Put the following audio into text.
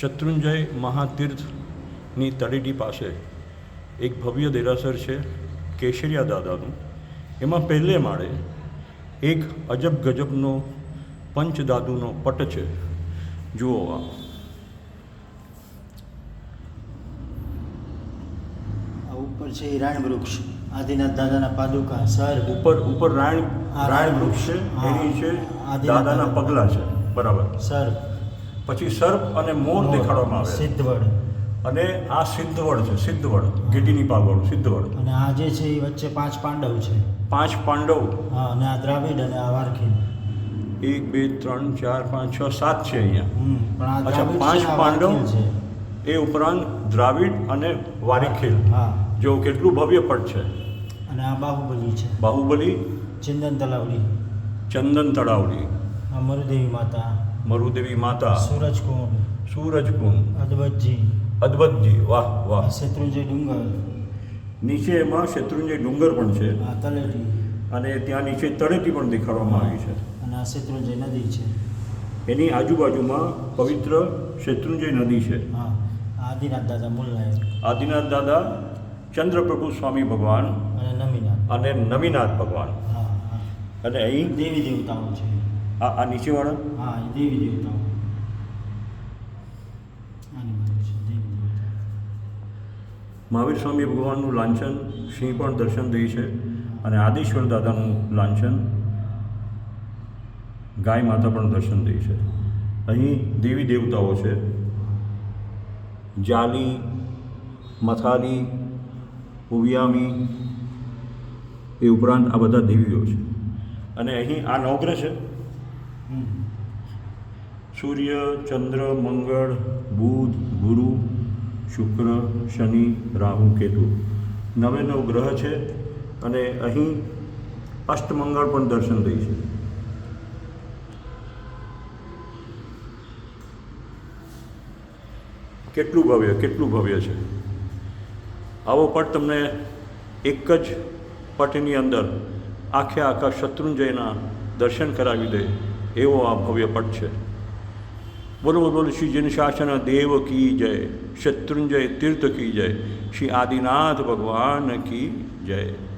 શત્રુંજય મહાતીર્થની તળેટી પાસે એક ભવ્ય દેરાસર છે કેશરિયા દાદાનું. એમાં પહેલે માળે એક અજબ ગજબનો પંચદાદુનો પટ છે. જુઓ આ ઉપર છે રાણ વૃક્ષ. આદિનાથ દાદાના પાદુકા સર. ઉપર ઉપર રાયણ આ રાયણ વૃક્ષ. છે. એની છે દાદાના દાદા. પગલા છે. બરાબર. સર. પછી સર્પ અને મોર દેખાડવામાં આવે સિદ્ધવડ. અને આ સિદ્ધવડ છે સિદ્ધવડ ગીટીની પાલવાળું સિદ્ધવડ. અને આ જે છે એ વચ્ચે પાંચ પાંડવ છે. પાંચ પાંડવ. હા અને આ દ્રાવિડ અને આ વારખી એક બે ત્રણ ચાર પાંચ છ સાત છે અહીંયા. હમ પણ આ અચ્છા પાંચ પાંડવ છે. એ ઉપરાંત દ્રાવિડ અને વારીખેલ હા. જો કેટલું ભવ્ય પટ છે. અને આ બાહુબલી છે. બાહુબલી ચંદન તલાવડી. ચંદન તળાવડી. મરુદેવી માતા. મરુદેવી માતા. સૂરજકુંડ સૂરજકુંડ અદવતજી. અદ્વતજી વાહ વાહ. શત્રુંજય ડુંગર. નીચે એમાં શત્રુંજય ડુંગર પણ છે. આ તલેટી અને ત્યાં નીચે તળેટી પણ દેખાડવામાં આવી છે. અને આ શત્રુંજય નદી છે. એની આજુબાજુમાં પવિત્ર શત્રુંજય નદી છે. હા આદિનાથ દાદા મુલ્લાય આદિનાથ દાદા ચંદ્રપ્રભુ સ્વામી ભગવાન અને નમીનાથ. અને નવીનાથ ભગવાન. અને અહીં દેવી દેવતાઓ છે. આ આ નીચેવાળા? હા એ દેવી દેવતાઓ. આની બાજુ છે દેવી દેવતાઓ. મહાવીર સ્વામી ભગવાનનું લાંછન સિંહ પણ દર્શન દે છે અને આદેશ્વર દાદાનું લાંછન ગાય માતા પણ દર્શન દે છે. અહીં દેવી દેવતાઓ છે. જાલી મથાલી ઉવિયામી એ ઉપરાંત આ બધા દેવીઓ છે. અને અહીં આ નવગ્રહ છે. સૂર્ય, ચંદ્ર, મંગળ, બુધ, ગુરુ, શુક્ર, શનિ, રાહુ, કેતુ. નવે નવ ગ્રહ છે અને અહીં અષ્ટમંગળ પણ દર્શન થઈ છે. કેટલું ભવ્ય કેટલું ભવ્ય છે. આવો પટ તમને એક જ પટની અંદર આખે આખા શત્રુંજયના દર્શન કરાવી દે. એવો આ ભવ્ય પટ છે. બોલો બોલો શ્રી જનશાસન દેવ કી જય, શત્રુંજય તીર્થ કી જય, શ્રી આદિનાથ ભગવાન કી જય.